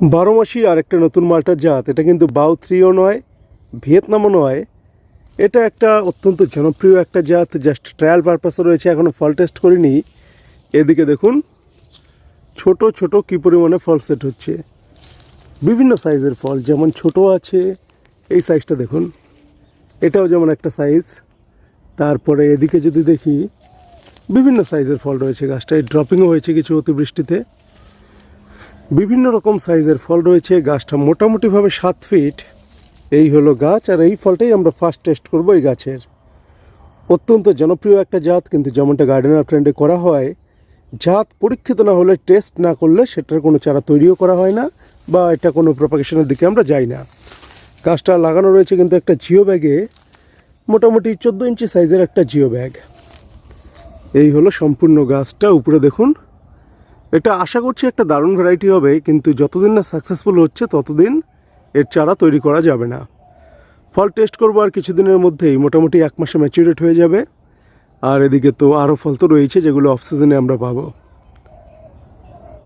বারো মাসি আর একটা নতুন মালটার জাত। এটা কিন্তু বাউ থ্রিও নয়, ভিয়েতনামও নয়। এটা একটা অত্যন্ত জনপ্রিয় একটা জাত জাস্ট ট্রায়াল পারপাসে রয়েছে এখনও ফল টেস্ট করিনি। এদিকে দেখুন, ছোট ছোট কী পরিমাণে ফল সেট হচ্ছে। বিভিন্ন সাইজের ফল যেমন ছোট আছে, এই সাইজটা দেখুন। এটাও যেমন একটা সাইজ তারপরে এদিকে যদি দেখি, বিভিন্ন সাইজের ফল রয়েছে গাছটায়। ড্রপিংও হয়েছে কিছু অতিবৃষ্টিতে। বিভিন্ন রকম সাইজের ফল রয়েছে। গাছটা মোটামুটিভাবে সাত ফিট এই হলো গাছ, আর এই ফলটাই আমরা ফার্স্ট টেস্ট করব এই গাছের। অত্যন্ত জনপ্রিয় একটা জাত, কিন্তু যেমনটা গার্ডেনার ট্রেন্ডে করা হয়, জাত পরীক্ষিত না হলে টেস্ট না করলে সেটার কোনো চারা তৈরিও করা হয় না, বা এটা কোনো প্রপাগেশনের দিকে আমরা যাই না। গাছটা লাগানো রয়েছে কিন্তু একটা জিও ব্যাগে মোটামুটি চোদ্দ ইঞ্চি সাইজের একটা জিও ব্যাগ এই হলো সম্পূর্ণ গাছটা, উপরে দেখুন। এটা আশা করছি একটা দারুণ ভ্যারাইটি হবে, কিন্তু যতদিন না সাকসেসফুল হচ্ছে, ততদিন এর চারা তৈরি করা যাবে না। ফল টেস্ট করব আর কিছুদিনের মধ্যেই, মোটামুটি এক মাসে ম্যাচিউরেট হয়ে যাবে। আর এদিকে তো আরও ফল তো রয়েছে, যেগুলো অফ সিজনে আমরা পাবো।